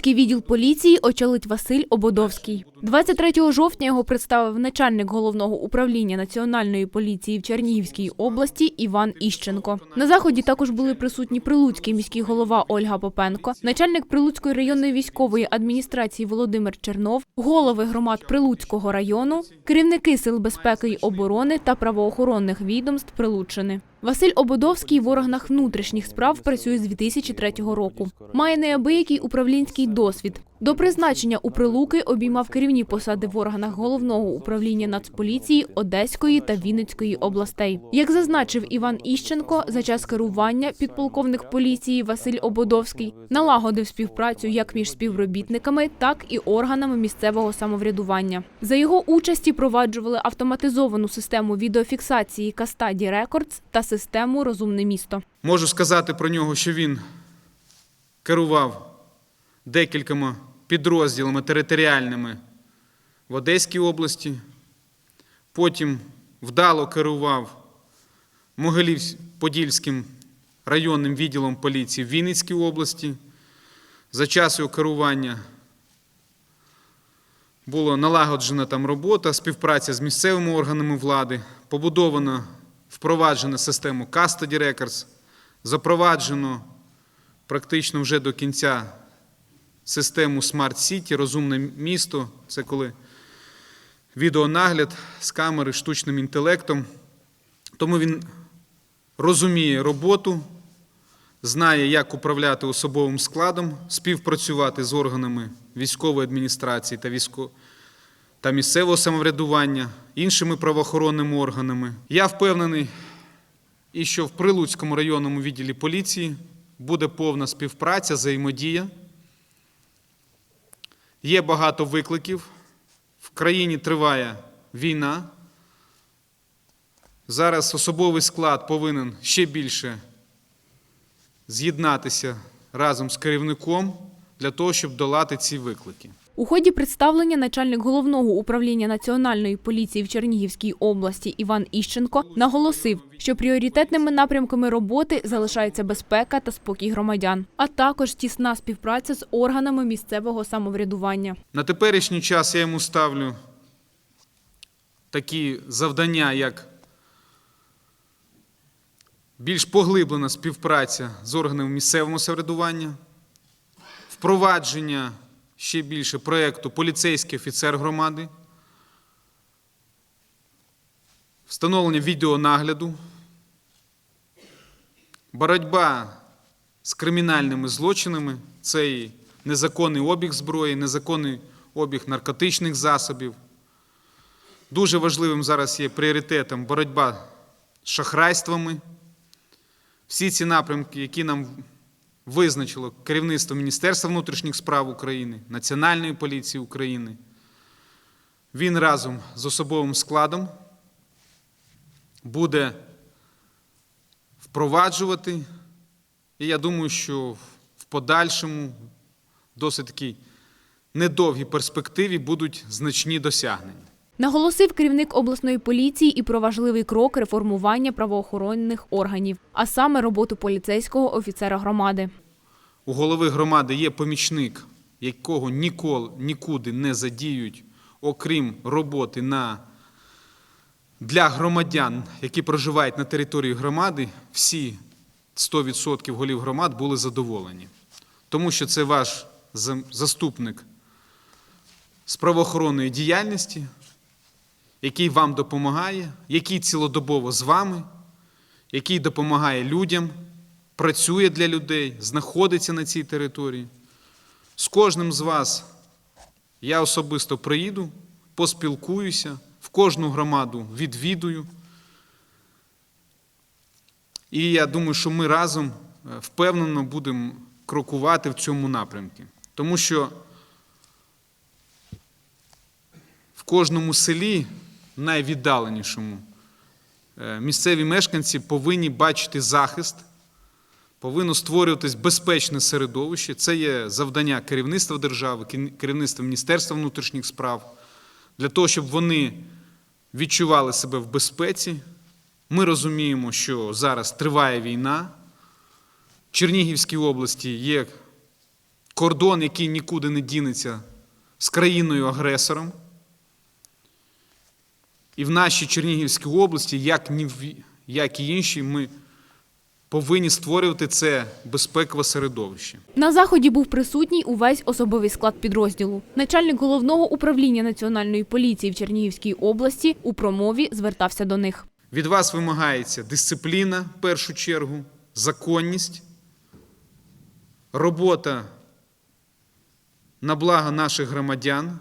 Прилуцький відділ поліції очолить Василь Ободовський. 23 жовтня його представив начальник головного управління національної поліції в Чернігівській області Іван Іщенко. На заході також були присутні Прилуцький міський голова Ольга Попенко, начальник Прилуцької районної військової адміністрації Володимир Чернов, голови громад Прилуцького району, керівники сил безпеки й оборони та правоохоронних відомств Прилуччини. Василь Ободовський в органах внутрішніх справ працює з 2003 року. Має неабиякий управлінський досвід. До призначення у Прилуки обіймав керівні посади в органах головного управління Нацполіції Одеської та Вінницької областей. Як зазначив Іван Іщенко, за час керування підполковник поліції Василь Ободовський налагодив співпрацю як між співробітниками, так і органами місцевого самоврядування. За його участі проваджували автоматизовану систему відеофіксації Кастаді Рекордс та систему Розумне місто. Можу сказати про нього, що він керував декількома підрозділами територіальними в Одеській області, потім вдало керував Могилів-Подільським районним відділом поліції в Вінницькій області. За час його керування була налагоджена там робота, співпраця з місцевими органами влади, побудовано, впроваджено систему Custody Records, запроваджено практично вже до кінця систему Smart City, розумне місто. Це коли відеонагляд з камери штучним інтелектом. Тому він розуміє роботу, знає, як управляти особовим складом, співпрацювати з органами військової адміністрації та військо... та місцевого самоврядування, іншими правоохоронними органами. Я впевнений, і що в Прилуцькому районному відділі поліції буде повна співпраця, взаємодія. Є багато викликів. В країні триває війна. Зараз особовий склад повинен ще більше з'єднатися разом з керівником для того, щоб долати ці виклики. У ході представлення начальник головного управління національної поліції в Чернігівській області Іван Іщенко наголосив, що пріоритетними напрямками роботи залишається безпека та спокій громадян, а також тісна співпраця з органами місцевого самоврядування. На теперішній час я йому ставлю такі завдання, як більш поглиблена співпраця з органами місцевого самоврядування, впровадження ще більше проєкту поліцейський офіцер громади, встановлення відеонагляду, боротьба з кримінальними злочинами це і незаконний обіг зброї, незаконний обіг наркотичних засобів. Дуже важливим зараз є пріоритетом боротьба з шахрайствами. Всі ці напрямки, які нам визначило керівництво Міністерства внутрішніх справ України, Національної поліції України, він разом з особовим складом буде впроваджувати. І я думаю, що в подальшому досить такій недовгій перспективі будуть значні досягнення. Наголосив керівник обласної поліції і про важливий крок реформування правоохоронних органів, а саме роботу поліцейського офіцера громади. У голови громади є помічник, якого ніколи нікуди не задіють, окрім роботи на для громадян, які проживають на території громади, всі 100% голів громад були задоволені. Тому що це ваш заступник з правоохоронної діяльності, який вам допомагає, який цілодобово з вами, який допомагає людям, працює для людей, знаходиться на цій території. З кожним з вас я особисто приїду, поспілкуюся, в кожну громаду відвідую. І я думаю, що ми разом е, впевнено будемо крокувати в цьому напрямку. Тому що в кожному селі, найвіддаленішому, е, місцеві мешканці повинні бачити захист, повинно створюватись безпечне середовище. Це є завдання керівництва держави, керівництва Міністерства внутрішніх справ, для того, щоб вони відчували себе в безпеці. Ми розуміємо, що зараз триває війна. В Чернігівській області є кордон, який нікуди не дінеться з країною-агресором. І в нашій Чернігівській області, як, ні в, як і інші, ми повинні створювати це безпекове середовище. На заході був присутній увесь особовий склад підрозділу. Начальник головного управління національної поліції в Чернігівській області у промові звертався до них. Від вас вимагається дисципліна в першу чергу, законність, робота на благо наших громадян,